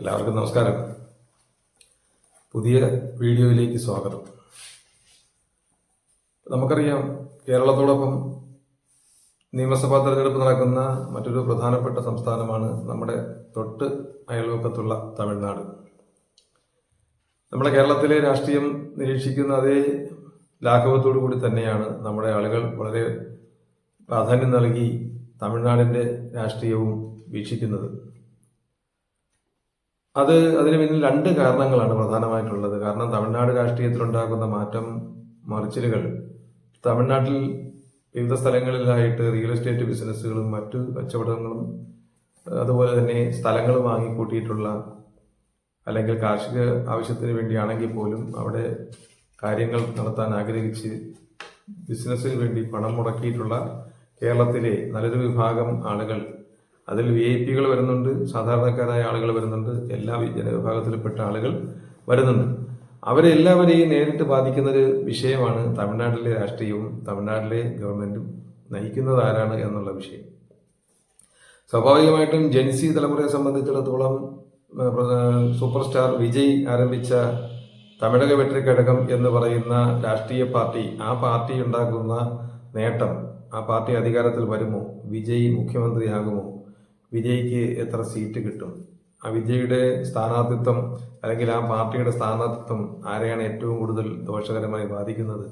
എല്ലാവർക്കും നമസ്കാരം. പുതിയ വീഡിയോയിലേക്ക് സ്വാഗതം. നമുക്കറിയാം കേരളത്തോടൊപ്പം നിയമസഭാ തെരഞ്ഞെടുപ്പ് നടക്കുന്ന മറ്റൊരു പ്രധാനപ്പെട്ട സംസ്ഥാനമാണ് നമ്മുടെ തൊട്ട് അയൽവക്കത്തുള്ള തമിഴ്നാട്. നമ്മുടെ കേരളത്തിലെ രാഷ്ട്രീയം നിരീക്ഷിക്കുന്ന അതേ ലാഘവത്തോടു കൂടി തന്നെയാണ് നമ്മുടെ ആളുകൾ വളരെ പ്രാധാന്യം നൽകി തമിഴ്നാടിന്റെ രാഷ്ട്രീയവും വീക്ഷിക്കുന്നത്. അത് അതിന് പിന്നിൽ രണ്ട് കാരണങ്ങളാണ് പ്രധാനമായിട്ടുള്ളത്. കാരണം തമിഴ്നാട് രാഷ്ട്രീയത്തിലുണ്ടാകുന്ന മാറ്റം മറിച്ചിലുകൾ. തമിഴ്നാട്ടിൽ വിവിധ സ്ഥലങ്ങളിലായിട്ട് റിയൽ എസ്റ്റേറ്റ് ബിസിനസ്സുകളും മറ്റു കച്ചവടങ്ങളും അതുപോലെ തന്നെ സ്ഥലങ്ങൾ വാങ്ങിക്കൂട്ടിയിട്ടുള്ള അല്ലെങ്കിൽ കാർഷിക ആവശ്യത്തിന് വേണ്ടിയാണെങ്കിൽ പോലും അവിടെ കാര്യങ്ങൾ നടത്താൻ ആഗ്രഹിച്ച് ബിസിനസ്സിന് വേണ്ടി പണം മുടക്കിയിട്ടുള്ള കേരളത്തിലെ നല്ലൊരു വിഭാഗം ആളുകൾ അതിൽ വി ഐ പികൾ വരുന്നുണ്ട് സാധാരണക്കാരായ ആളുകൾ വരുന്നുണ്ട് എല്ലാ ജനവിഭാഗത്തിൽപ്പെട്ട ആളുകൾ വരുന്നുണ്ട്. അവരെ എല്ലാവരെയും നേരിട്ട് ബാധിക്കുന്നൊരു വിഷയമാണ് തമിഴ്നാട്ടിലെ രാഷ്ട്രീയവും തമിഴ്നാട്ടിലെ ഗവൺമെന്റും നയിക്കുന്നത് ആരാണ് എന്നുള്ള വിഷയം. സ്വാഭാവികമായിട്ടും ജെൻസി തലമുറയെ സംബന്ധിച്ചിടത്തോളം സൂപ്പർ സ്റ്റാർ വിജയ് ആരംഭിച്ച തമിഴക വെട്ടി ഘടകം എന്ന് പറയുന്ന രാഷ്ട്രീയ പാർട്ടി ആ പാർട്ടി ഉണ്ടാക്കുന്ന നേട്ടം ആ പാർട്ടി അധികാരത്തിൽ വരുമോ? വിജയ് മുഖ്യമന്ത്രിയാകുമോ? വിജയ്ക്ക് എത്ര സീറ്റ് കിട്ടും? ആ വിജയുടെ സ്ഥാനാർത്ഥിത്വം അല്ലെങ്കിൽ ആ പാർട്ടിയുടെ സ്ഥാനാർത്ഥിത്വം ആരെയാണ് ഏറ്റവും കൂടുതൽ ദോഷകരമായി ബാധിക്കുന്നത്?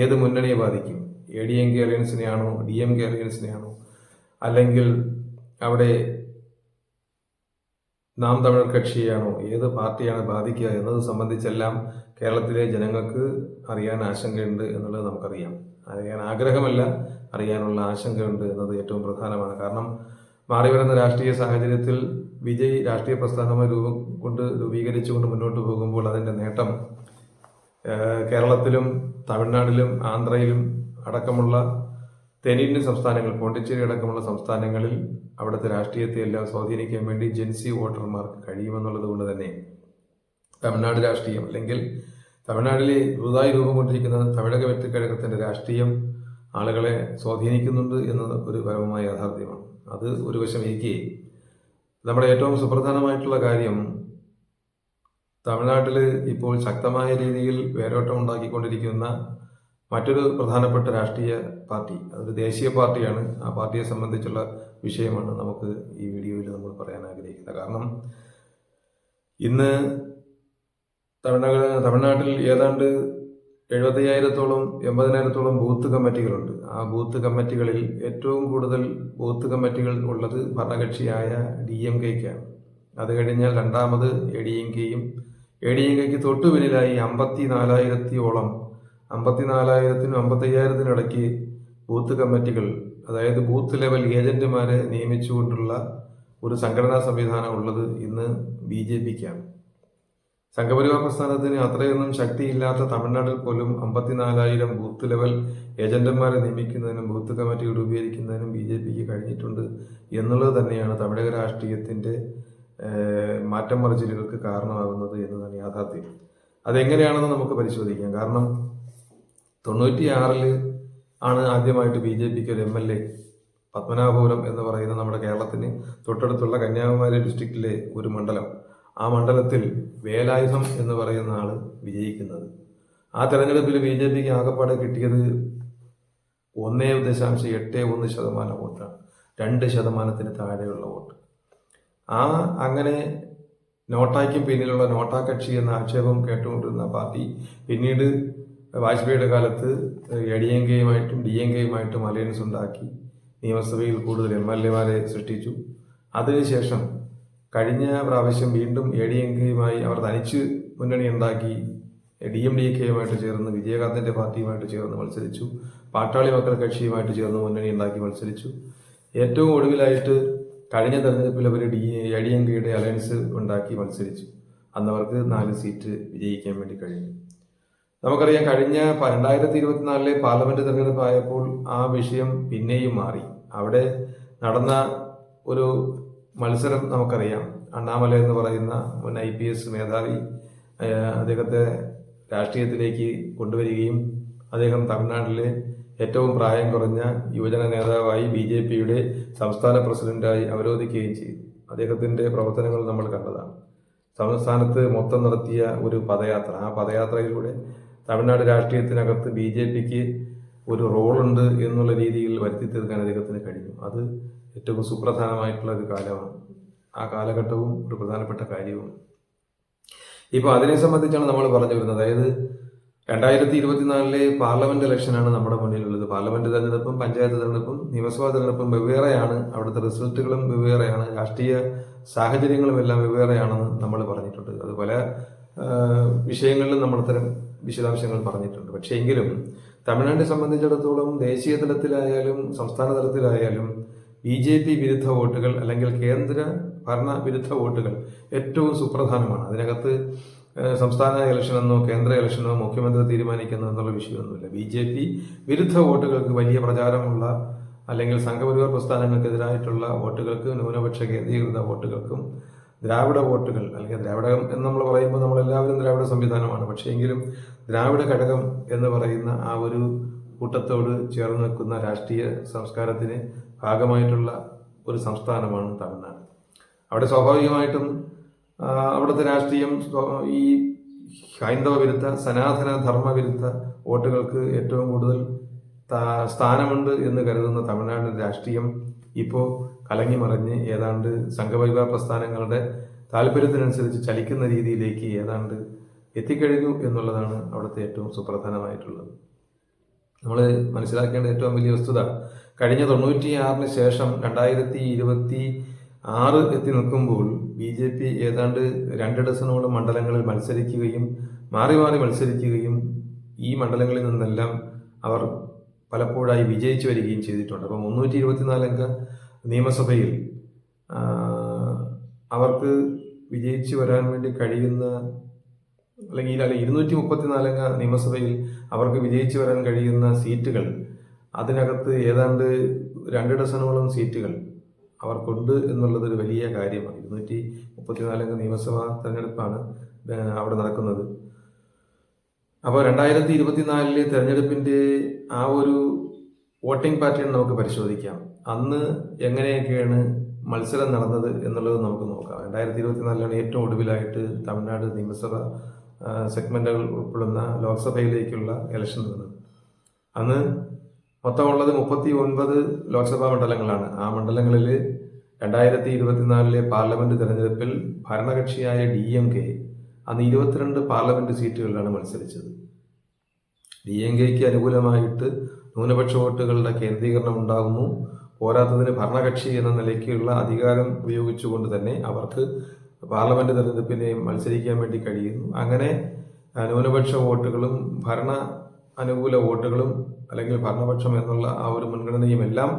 ഏത് മുന്നണിയെ ബാധിക്കും? എ ഡി എം കെ അലയൻസിനെയാണോ ഡി എം കെ അലയൻസിനെയാണോ അല്ലെങ്കിൽ അവിടെ നാം തമിഴർ കക്ഷിയാണോ ഏത് പാർട്ടിയാണ് ബാധിക്കുക എന്നത് സംബന്ധിച്ചെല്ലാം കേരളത്തിലെ ജനങ്ങൾക്ക് അറിയാൻ ആശങ്കയുണ്ട് എന്നുള്ളത് നമുക്കറിയാം. അറിയാൻ ആഗ്രഹമല്ല അറിയാനുള്ള ആശങ്കയുണ്ട് എന്നത് ഏറ്റവും പ്രധാനമാണ്. കാരണം മാറി വരുന്ന രാഷ്ട്രീയ സാഹചര്യത്തിൽ വിജയ് രാഷ്ട്രീയ പ്രസ്ഥാനമായി രൂപം കൊണ്ട് രൂപീകരിച്ചുകൊണ്ട് മുന്നോട്ട് പോകുമ്പോൾ അതിന്റെ നേട്ടം കേരളത്തിലും തമിഴ്നാട്ടിലും ആന്ധ്രയിലും അടക്കമുള്ള തെന്നിന്ത്യൻ സംസ്ഥാനങ്ങൾ പോണ്ടിച്ചേരി അടക്കമുള്ള സംസ്ഥാനങ്ങളിൽ അവിടുത്തെ രാഷ്ട്രീയത്തെ എല്ലാം സ്വാധീനിക്കാൻ വേണ്ടി ജെൻസി വോട്ടർമാർക്ക് കഴിയുമെന്നുള്ളത് കൊണ്ട് തന്നെ തമിഴ്നാട് രാഷ്ട്രീയം അല്ലെങ്കിൽ തമിഴ്നാട്ടിലെ പുതുതായി രൂപം കൊണ്ടിരിക്കുന്ന തമിഴക വ്യക്തിക്കഴകത്തിന്റെ രാഷ്ട്രീയം ആളുകളെ സ്വാധീനിക്കുന്നുണ്ട് എന്നത് ഒരു പരമമായ യാഥാർത്ഥ്യമാണ്. അത് ഒരു വശം എനിക്ക് നമ്മുടെ ഏറ്റവും സുപ്രധാനമായിട്ടുള്ള കാര്യം തമിഴ്നാട്ടിൽ ഇപ്പോൾ ശക്തമായ രീതിയിൽ വേരോട്ടം ഉണ്ടാക്കിക്കൊണ്ടിരിക്കുന്ന മറ്റൊരു പ്രധാനപ്പെട്ട രാഷ്ട്രീയ പാർട്ടി അതൊരു ദേശീയ പാർട്ടിയാണ്. ആ പാർട്ടിയെ സംബന്ധിച്ചുള്ള വിഷയമാണ് നമുക്ക് ഈ വീഡിയോയിൽ നമ്മൾ പറയാൻ ആഗ്രഹിക്കുന്നത്. കാരണം ഇന്ന് തമിഴ്നാട് തമിഴ്നാട്ടിൽ ഏതാണ്ട് എഴുപത്തയ്യായിരത്തോളം എൺപതിനായിരത്തോളം ബൂത്ത് കമ്മിറ്റികളുണ്ട്. ആ ബൂത്ത് കമ്മിറ്റികളിൽ ഏറ്റവും കൂടുതൽ ബൂത്ത് കമ്മിറ്റികൾ ഉള്ളത് ഭരണകക്ഷിയായ ഡി എം കെക്കാണ്. അത് കഴിഞ്ഞാൽ രണ്ടാമത് എ ഡി എം കെയും. എ ഡി എം കെക്ക് തൊട്ടു പിന്നിലായി അമ്പത്തി നാലായിരത്തിയോളം അമ്പത്തി നാലായിരത്തിനും അമ്പത്തയ്യായിരത്തിനും ഇടയ്ക്ക് ബൂത്ത് കമ്മിറ്റികൾ അതായത് ബൂത്ത് ലെവൽ ഏജന്റുമാരെ നിയമിച്ചുകൊണ്ടുള്ള ഒരു സംഘടനാ സംവിധാനം ഉള്ളത് ഇന്ന് ബി ജെ പിക്കാണ്. സംഘപരിവാർ പ്രസ്ഥാനത്തിന് അത്രയൊന്നും ശക്തിയില്ലാത്ത തമിഴ്നാട്ടിൽ പോലും അമ്പത്തിനാലായിരം ബൂത്ത് ലെവൽ ഏജന്റുമാരെ നിയമിക്കുന്നതിനും ബൂത്ത് കമ്മിറ്റി രൂപീകരിക്കുന്നതിനും ബി ജെ പിക്ക് കഴിഞ്ഞിട്ടുണ്ട് എന്നുള്ളത് തന്നെയാണ് തമിഴക രാഷ്ട്രീയത്തിന്റെ ഏഹ്, മാറ്റം മറിച്ചിലുകൾക്ക് കാരണമാകുന്നത് എന്നതാണ് യാഥാർത്ഥ്യം. അതെങ്ങനെയാണെന്ന് നമുക്ക് പരിശോധിക്കാം. കാരണം തൊണ്ണൂറ്റിയാറിൽ ആണ് ആദ്യമായിട്ട് ബി ജെ പിക്ക് ഒരു എം എൽ എ പത്മനാഭപുരം എന്ന് പറയുന്ന നമ്മുടെ കേരളത്തിന് തൊട്ടടുത്തുള്ള കന്യാകുമാരി ഡിസ്ട്രിക്റ്റിലെ ഒരു മണ്ഡലം. ആ മണ്ഡലത്തിൽ വേലായുധം എന്ന് പറയുന്ന ആൾ വിജയിക്കുന്നത്. ആ തെരഞ്ഞെടുപ്പിൽ ബി ജെ പിക്ക് ആകപ്പാടെ കിട്ടിയത് ഒന്നേ ദശാംശം എട്ട് ഒന്ന് ശതമാനം വോട്ടാണ്. രണ്ട് ശതമാനത്തിന് താഴെയുള്ള വോട്ട്. ആ അങ്ങനെ നോട്ടായ്ക്കും പിന്നിലുള്ള നോട്ടാ കക്ഷി എന്ന ആക്ഷേപം കേട്ടുകൊണ്ടിരുന്ന പാർട്ടി പിന്നീട് വാജ്പേയിയുടെ കാലത്ത് എ ഡി എം കെയുമായിട്ടും ഡി എം കെയുമായിട്ടും അലയൻസ് ഉണ്ടാക്കി നിയമസഭയിൽ കൂടുതൽ എം എൽ എമാരെ സൃഷ്ടിച്ചു. അതിനുശേഷം കഴിഞ്ഞ പ്രാവശ്യം വീണ്ടും എ ഡി എം കെയുമായി അവർ തനിച്ച് മുന്നണി ഉണ്ടാക്കി. ഡി എം ഡി കെയുമായിട്ട് ചേർന്ന് വിജയകാന്തിന്റെ പാർട്ടിയുമായിട്ട് ചേർന്ന് മത്സരിച്ചു. പാട്ടാളി മക്കൾ കക്ഷിയുമായിട്ട് ചേർന്ന് മുന്നണി ഉണ്ടാക്കി മത്സരിച്ചു. ഏറ്റവും ഒടുവിലായിട്ട് കഴിഞ്ഞ തെരഞ്ഞെടുപ്പിൽ അവർ ഡി എ ഡി എം കെയുടെ അലയൻസ് ഉണ്ടാക്കി മത്സരിച്ചു. അന്നവർക്ക് നാല് സീറ്റ് വിജയിക്കാൻ വേണ്ടി കഴിഞ്ഞു. നമുക്കറിയാം കഴിഞ്ഞ രണ്ടായിരത്തി ഇരുപത്തിനാലിലെ പാർലമെന്റ് തെരഞ്ഞെടുപ്പ് ആയപ്പോൾ ആ വിഷയം പിന്നെയും മാറി. അവിടെ നടന്ന ഒരു മത്സരം നമുക്കറിയാം. അണ്ണാമല എന്ന് പറയുന്ന മുൻ ഐ പി എസ് മേധാവി അദ്ദേഹത്തെ രാഷ്ട്രീയത്തിലേക്ക് കൊണ്ടുവരികയും അദ്ദേഹം തമിഴ്നാട്ടിലെ ഏറ്റവും പ്രായം കുറഞ്ഞ യുവജന നേതാവായി ബി ജെ പിയുടെ സംസ്ഥാന പ്രസിഡന്റായി അവരോധിക്കുകയും ചെയ്തു. അദ്ദേഹത്തിന്റെ പ്രവർത്തനങ്ങൾ നമ്മൾ കണ്ടതാണ്. സംസ്ഥാനത്ത് മൊത്തം നടത്തിയ ഒരു പദയാത്ര. ആ പദയാത്രയിലൂടെ തമിഴ്നാട് രാഷ്ട്രീയത്തിനകത്ത് ബി ജെ പിക്ക് ഒരു റോളുണ്ട് എന്നുള്ള രീതിയിൽ വരുത്തി തീർക്കാൻ അദ്ദേഹത്തിന് കഴിഞ്ഞു. അത് ഏറ്റവും സുപ്രധാനമായിട്ടുള്ള ഒരു കാലമാണ്. ആ കാലഘട്ടവും ഒരു പ്രധാനപ്പെട്ട കാര്യവും. ഇപ്പോൾ അതിനെ സംബന്ധിച്ചാണ് നമ്മൾ പറഞ്ഞു വരുന്നത്. അതായത് രണ്ടായിരത്തി ഇരുപത്തിനാലിലെ പാർലമെന്റ് ഇലക്ഷനാണ് നമ്മുടെ മുന്നിലുള്ളത്. പാർലമെന്റ് തെരഞ്ഞെടുപ്പും പഞ്ചായത്ത് തെരഞ്ഞെടുപ്പും നിയമസഭാ തെരഞ്ഞെടുപ്പും വെവ്വേറെയാണ്. അവിടുത്തെ റിസൾട്ടുകളും വെവ്വേറെയാണ്. രാഷ്ട്രീയ സാഹചര്യങ്ങളും എല്ലാം വെവ്വേറെയാണെന്ന് നമ്മൾ പറഞ്ഞിട്ടുണ്ട്. അത് പല വിഷയങ്ങളിലും നമ്മൾ അത്തരം വിശദാംശങ്ങൾ പറഞ്ഞിട്ടുണ്ട്. പക്ഷേ എങ്കിലും തമിഴ്നാടിനെ സംബന്ധിച്ചിടത്തോളം ദേശീയ തലത്തിലായാലും സംസ്ഥാന തലത്തിലായാലും ബി ജെ പി വിരുദ്ധ വോട്ടുകൾ അല്ലെങ്കിൽ കേന്ദ്ര ഭരണ വിരുദ്ധ വോട്ടുകൾ ഏറ്റവും സുപ്രധാനമാണ്. അതിനകത്ത് സംസ്ഥാന ഇലക്ഷനെന്നോ കേന്ദ്ര ഇലക്ഷനോ മുഖ്യമന്ത്രി തീരുമാനിക്കുന്നു എന്നുള്ള വിഷയമൊന്നുമില്ല. ബി ജെ പി വിരുദ്ധ വോട്ടുകൾക്ക് വലിയ പ്രചാരമുള്ള അല്ലെങ്കിൽ സംഘപരിവാർ പ്രസ്ഥാനങ്ങൾക്കെതിരായിട്ടുള്ള വോട്ടുകൾക്ക് ന്യൂനപക്ഷ കേന്ദ്രീകൃത വോട്ടുകൾക്കും ദ്രാവിഡ വോട്ടുകൾ അല്ലെങ്കിൽ ദ്രാവിഡം എന്ന് നമ്മൾ പറയുമ്പോൾ നമ്മൾ എല്ലാവരും ദ്രാവിഡ സംവിധാനമാണ്. പക്ഷേ എങ്കിലും ദ്രാവിഡ ഘടകം എന്ന് പറയുന്ന ആ ഒരു കൂട്ടത്തോട് ചേർന്ന് നിൽക്കുന്ന രാഷ്ട്രീയ സംസ്കാരത്തിന് ഭാഗമായിട്ടുള്ള ഒരു സംസ്ഥാനമാണ് തമിഴ്നാട്. അവിടെ സ്വാഭാവികമായിട്ടും അവിടുത്തെ രാഷ്ട്രീയം ഈ ഹൈന്ദവ വിരുദ്ധ സനാതന ധർമ്മ വിരുദ്ധ വോട്ടുകൾക്ക് ഏറ്റവും കൂടുതൽ സ്ഥാനമുണ്ട് എന്ന് കരുതുന്ന തമിഴ്നാട് രാഷ്ട്രീയം ഇപ്പോൾ കലങ്ങി മറിഞ്ഞ് ഏതാണ്ട് സംഘപരിവാർ പ്രസ്ഥാനങ്ങളുടെ താല്പര്യത്തിനനുസരിച്ച് ചലിക്കുന്ന രീതിയിലേക്ക് ഏതാണ്ട് എത്തിക്കഴിഞ്ഞു എന്നുള്ളതാണ് അവിടുത്തെ ഏറ്റവും സുപ്രധാനമായിട്ടുള്ളത്. നമ്മൾ മനസ്സിലാക്കേണ്ട ഏറ്റവും വലിയ വസ്തുത കഴിഞ്ഞ തൊണ്ണൂറ്റി ആറിന് ശേഷം രണ്ടായിരത്തി ഇരുപത്തി ആറ് എത്തി നിൽക്കുമ്പോൾ ബി ജെ പി ഏതാണ്ട് രണ്ട് ഡസനോളം മണ്ഡലങ്ങളിൽ മത്സരിക്കുകയും മാറി മാറി മത്സരിക്കുകയും ഈ മണ്ഡലങ്ങളിൽ നിന്നെല്ലാം അവർ പലപ്പോഴായി വിജയിച്ചു വരികയും ചെയ്തിട്ടുണ്ട്. അപ്പോൾ മുന്നൂറ്റി അംഗ നിയമസഭയിൽ അവർക്ക് വിജയിച്ചു വരാൻ വേണ്ടി കഴിയുന്ന അല്ലെങ്കിൽ അല്ല ഇരുന്നൂറ്റി മുപ്പത്തിനാലംഗ നിയമസഭയിൽ അവർക്ക് വിജയിച്ചു വരാൻ കഴിയുന്ന സീറ്റുകൾ അതിനകത്ത് ഏതാണ്ട് രണ്ട് ഡസനോളം സീറ്റുകൾ അവർക്കുണ്ട് എന്നുള്ളത് ഒരു വലിയ കാര്യമാണ്. ഇരുന്നൂറ്റി മുപ്പത്തിനാലംഗ നിയമസഭാ തെരഞ്ഞെടുപ്പാണ് അവിടെ നടക്കുന്നത്. അപ്പോൾ രണ്ടായിരത്തി ഇരുപത്തിനാലിലെ തെരഞ്ഞെടുപ്പിന്റെ ആ ഒരു വോട്ടിംഗ് പാറ്റേൺ നമുക്ക് പരിശോധിക്കാം. അന്ന് എങ്ങനെയൊക്കെയാണ് മത്സരം നടന്നത് എന്നുള്ളത് നമുക്ക് നോക്കാം. രണ്ടായിരത്തി ഇരുപത്തിനാലിലാണ് ഏറ്റവും ഒടുവിലായിട്ട് തമിഴ്നാട് നിയമസഭ സെഗ്മെന്റുകൾ ഉൾപ്പെടുന്ന ലോക്സഭയിലേക്കുള്ള ഇലക്ഷൻ നടന്നത്. അന്ന് മൊത്തമുള്ളത് മുപ്പത്തി ഒൻപത് ലോക്സഭാ മണ്ഡലങ്ങളാണ്. ആ മണ്ഡലങ്ങളിൽ രണ്ടായിരത്തി ഇരുപത്തിനാലിലെ പാർലമെന്റ് തെരഞ്ഞെടുപ്പിൽ ഭരണകക്ഷിയായ ഡി എം കെ അന്ന് ഇരുപത്തിരണ്ട് പാർലമെന്റ് സീറ്റുകളിലാണ് മത്സരിച്ചത്. ഡി എം കെക്ക് അനുകൂലമായിട്ട് ന്യൂനപക്ഷ വോട്ടുകളുടെ കേന്ദ്രീകരണം ഉണ്ടാകുന്നു പോരാത്തതിന് ഭരണകക്ഷി എന്ന നിലയ്ക്കുള്ള അധികാരം ഉപയോഗിച്ചുകൊണ്ട് തന്നെ അവർക്ക് പാർലമെന്റ് തെരഞ്ഞെടുപ്പിനെ മത്സരിക്കാൻ വേണ്ടി കഴിയുന്നു. അങ്ങനെ ന്യൂനപക്ഷ വോട്ടുകളും ഭരണ അനുകൂല വോട്ടുകളും അല്ലെങ്കിൽ ഭരണപക്ഷം എന്നുള്ള ആ ഒരു മുൻഗണനയും എല്ലാം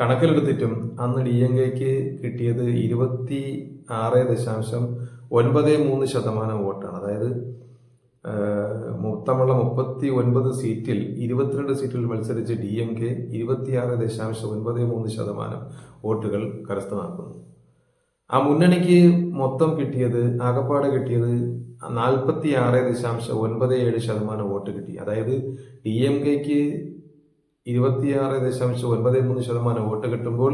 കണക്കിലെടുത്തിട്ടും അന്ന് ഡി എം കെക്ക് കിട്ടിയത് ഇരുപത്തി ആറ് ദശാംശം ഒൻപത് മൂന്ന് ശതമാനം വോട്ടാണ്. അതായത് മൊത്തമുള്ള മുപ്പത്തി ഒൻപത് സീറ്റിൽ ഇരുപത്തിരണ്ട് സീറ്റിൽ മത്സരിച്ച് ഡി എം കെ ഇരുപത്തിയാറ് ദശാംശം ഒൻപത് മൂന്ന് ശതമാനം വോട്ടുകൾ കരസ്ഥമാക്കുന്നു. ആ മുന്നണിക്ക് മൊത്തം കിട്ടിയത് ആകപ്പാട് കിട്ടിയത് നാൽപ്പത്തി ആറ് ദശാംശം ഒൻപത് ഏഴ് ശതമാനം വോട്ട് കിട്ടി. അതായത് ഡി എം കെക്ക് ഇരുപത്തിയാറ് ദശാംശം ഒൻപത് മൂന്ന് ശതമാനം വോട്ട് കിട്ടുമ്പോൾ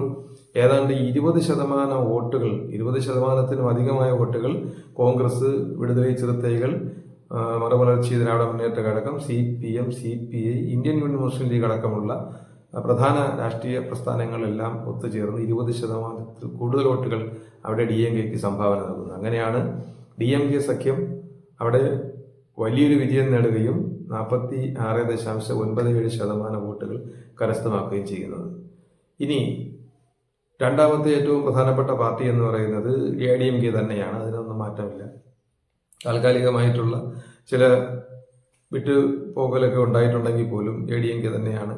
ഏതാണ്ട് ഇരുപത് ശതമാനം വോട്ടുകൾ ഇരുപത് ശതമാനത്തിനും അധികമായ വോട്ടുകൾ കോൺഗ്രസ് വിടുതലൈ ചിറുത്തൈകൾ മറുമലർച്ചി ദ്രാവിഡ മുന്നേറ്റ ഘടകം C P M C P I Indian Union Muslim League അടക്കമുള്ള പ്രധാന രാഷ്ട്രീയ പ്രസ്ഥാനങ്ങളെല്ലാം ഒത്തുചേർന്ന് ഇരുപത് ശതമാനത്തിൽ കൂടുതൽ വോട്ടുകൾ അവിടെ ഡി എം കെക്ക് സംഭാവന നൽകുന്നത് അങ്ങനെയാണ് ഡി എം കെ സഖ്യം അവിടെ വലിയൊരു വിജയം നേടുകയും നാൽപ്പത്തി ആറ് ദശാംശം ഒൻപത് ഏഴ് ശതമാനം വോട്ടുകൾ കരസ്ഥമാക്കുകയും ചെയ്യുന്നത്. ഇനി രണ്ടാമത്തെ ഏറ്റവും പ്രധാനപ്പെട്ട പാർട്ടി എന്ന് പറയുന്നത് എ ഡി എം കെ തന്നെയാണ്. അതിനൊന്നും മാറ്റമില്ല. താൽക്കാലികമായിട്ടുള്ള ചില വിട്ടുപോകലൊക്കെ ഉണ്ടായിട്ടുണ്ടെങ്കിൽ പോലും എ ഡി എം കെ തന്നെയാണ്.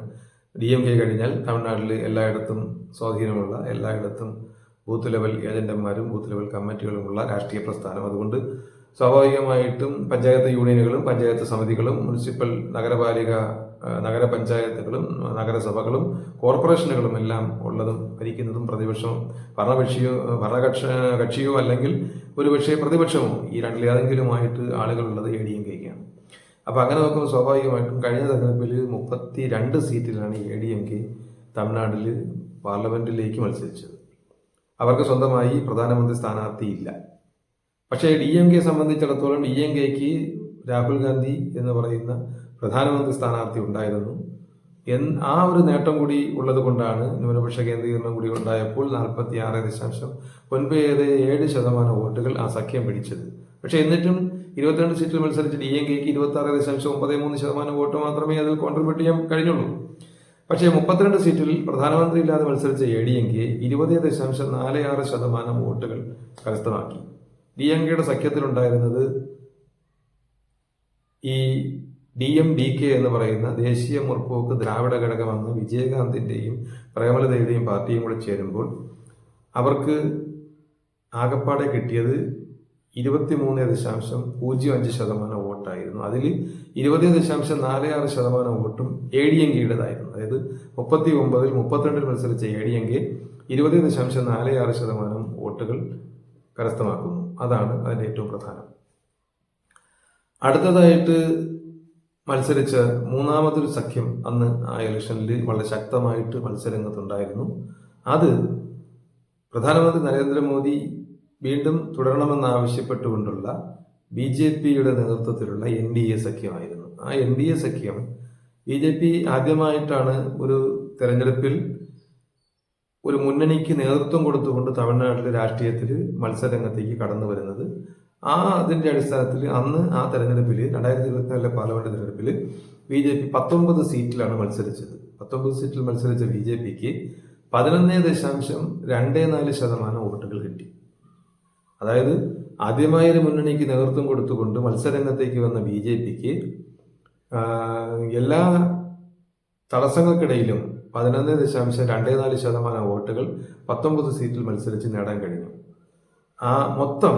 ഡി എം കെ കഴിഞ്ഞാൽ തമിഴ്നാട്ടിൽ എല്ലായിടത്തും സ്വാധീനമുള്ള എല്ലായിടത്തും ബൂത്ത് ലെവൽ ഏജന്റന്മാരും ബൂത്ത് ലെവൽ കമ്മിറ്റികളുമുള്ള രാഷ്ട്രീയ പ്രസ്ഥാനം. അതുകൊണ്ട് സ്വാഭാവികമായിട്ടും പഞ്ചായത്ത് യൂണിയനുകളും പഞ്ചായത്ത് സമിതികളും മുനിസിപ്പൽ നഗരപാലിക നഗരപഞ്ചായത്തുകളും നഗരസഭകളും കോർപ്പറേഷനുകളും എല്ലാം ഉള്ളതും ഭരിക്കുന്നതും പ്രതിപക്ഷവും ഭരണപക്ഷിയോ ഭരണകക്ഷ കക്ഷിയോ അല്ലെങ്കിൽ ഒരുപക്ഷെ പ്രതിപക്ഷമോ ഈ രണ്ടിലേതെങ്കിലുമായിട്ട് ആളുകളുള്ളത് എ ഡി എം കെക്കാണ് അപ്പോൾ അങ്ങനെ നോക്കുമ്പോൾ സ്വാഭാവികമായിട്ടും കഴിഞ്ഞ തെരഞ്ഞെടുപ്പിൽ മുപ്പത്തി രണ്ട് സീറ്റിലാണ് എ ഡി എം കെ തമിഴ്നാട്ടിൽ പാർലമെന്റിലേക്ക് മത്സരിച്ചത്. അവർക്ക് സ്വന്തമായി പ്രധാനമന്ത്രി സ്ഥാനാർത്ഥിയില്ല പക്ഷേ ഡി എം കെ സംബന്ധിച്ചിടത്തോളം ഡി എം കെക്ക് രാഹുൽ ഗാന്ധി എന്ന് പറയുന്ന പ്രധാനമന്ത്രി സ്ഥാനാർത്ഥി ഉണ്ടായിരുന്നു. എൻ ആ ഒരു നേട്ടം കൂടി ഉള്ളത് കൊണ്ടാണ് ന്യൂനപക്ഷ കേന്ദ്രീകരണം കൂടി ഉണ്ടായപ്പോൾ നാൽപ്പത്തി ആറ് ദശാംശം ഒൻപത് ഏഴ് ശതമാനം വോട്ടുകൾ ആ സഖ്യം പിടിച്ചത്. പക്ഷേ എന്നിട്ടും ഇരുപത്തിരണ്ട് സീറ്റിൽ മത്സരിച്ച് ഡി എം കെക്ക് ഇരുപത്തി ആറ് ദശാംശം ഒമ്പത് മൂന്ന് ശതമാനം വോട്ട് മാത്രമേ അതിൽ കോൺട്രിബ്യൂട്ട് ചെയ്യാൻ കഴിഞ്ഞുള്ളൂ. പക്ഷേ മുപ്പത്തിരണ്ട് സീറ്റിൽ പ്രധാനമന്ത്രി ഇല്ലാതെ മത്സരിച്ച എ ഡി എം കെ ഇരുപത് ദശാംശം നാല് ആറ് ശതമാനം വോട്ടുകൾ കരസ്ഥമാക്കി. ഡി എം കെയുടെ സഖ്യത്തിലുണ്ടായിരുന്നത് ഈ ഡി എം ഡി കെ എന്ന് പറയുന്ന ദേശീയ മുർപോക്ക് ദ്രാവിഡ ഘടകമെന്ന വിജയകാന്തിന്റെയും പ്രേമലതയുടെയും പാർട്ടിയും കൂടെ ചേരുമ്പോൾ അവർക്ക് ആകപ്പാടെ കിട്ടിയത് ഇരുപത്തിമൂന്ന് ദശാംശം പൂജ്യം അഞ്ച് ശതമാനം വോട്ടായിരുന്നു. അതിൽ ഇരുപത് ദശാംശം നാല് ആറ് ശതമാനം വോട്ടും എ ഡി എം കെയുടേതായിരുന്നു. അതായത് മുപ്പത്തി ഒമ്പതിൽ മുപ്പത്തിരണ്ടിൽ മത്സരിച്ച എ ഡി എം കെ ഇരുപത് ദശാംശം നാല് ആറ് ശതമാനം വോട്ടുകൾ കരസ്ഥമാക്കുന്നു. അതാണ് അതിന്റെ ഏറ്റവും പ്രധാനം. അടുത്തതായിട്ട് മത്സരിച്ച മൂന്നാമതൊരു സഖ്യം അന്ന് ആ ഇലക്ഷനിൽ വളരെ ശക്തമായിട്ട് മത്സരരംഗത്തുണ്ടായിരുന്നു. അത് പ്രധാനമന്ത്രി നരേന്ദ്രമോദി വീണ്ടും തുടരണമെന്നാവശ്യപ്പെട്ടുകൊണ്ടുള്ള ബി ജെ പിയുടെ നേതൃത്വത്തിലുള്ള എൻ ഡി എ സഖ്യമായിരുന്നു. ആ എൻ ഡി എ സഖ്യം ബി ജെ പി ആദ്യമായിട്ടാണ് ഒരു തെരഞ്ഞെടുപ്പിൽ ഒരു മുന്നണിക്ക് നേതൃത്വം കൊടുത്തുകൊണ്ട് തമിഴ്നാട്ടിലെ രാഷ്ട്രീയത്തിൽ മത്സരരംഗത്തേക്ക് കടന്നു വരുന്നത്. ആ അതിന്റെ അടിസ്ഥാനത്തിൽ അന്ന് ആ തെരഞ്ഞെടുപ്പിൽ രണ്ടായിരത്തി ഇരുപത്തിനാലിലെ പാർലമെന്റ് തെരഞ്ഞെടുപ്പിൽ ബി ജെ പി പത്തൊമ്പത് സീറ്റിലാണ് മത്സരിച്ചത്. പത്തൊമ്പത് സീറ്റിൽ മത്സരിച്ച ബി ജെ പിക്ക് പതിനൊന്ന് ദശാംശം രണ്ട് നാല് ശതമാനം വോട്ടുകൾ കിട്ടി. അതായത് ആദ്യമായ ഒരു മുന്നണിക്ക് നേതൃത്വം കൊടുത്തുകൊണ്ട് മത്സരരംഗത്തേക്ക് വന്ന ബി ജെ പിക്ക് എല്ലാ തടസ്സങ്ങൾക്കിടയിലും പതിനൊന്ന് ദശാംശം രണ്ട് നാല് ശതമാനം വോട്ടുകൾ പത്തൊമ്പത് സീറ്റിൽ മത്സരിച്ച് നേടാൻ കഴിഞ്ഞു. ആ മൊത്തം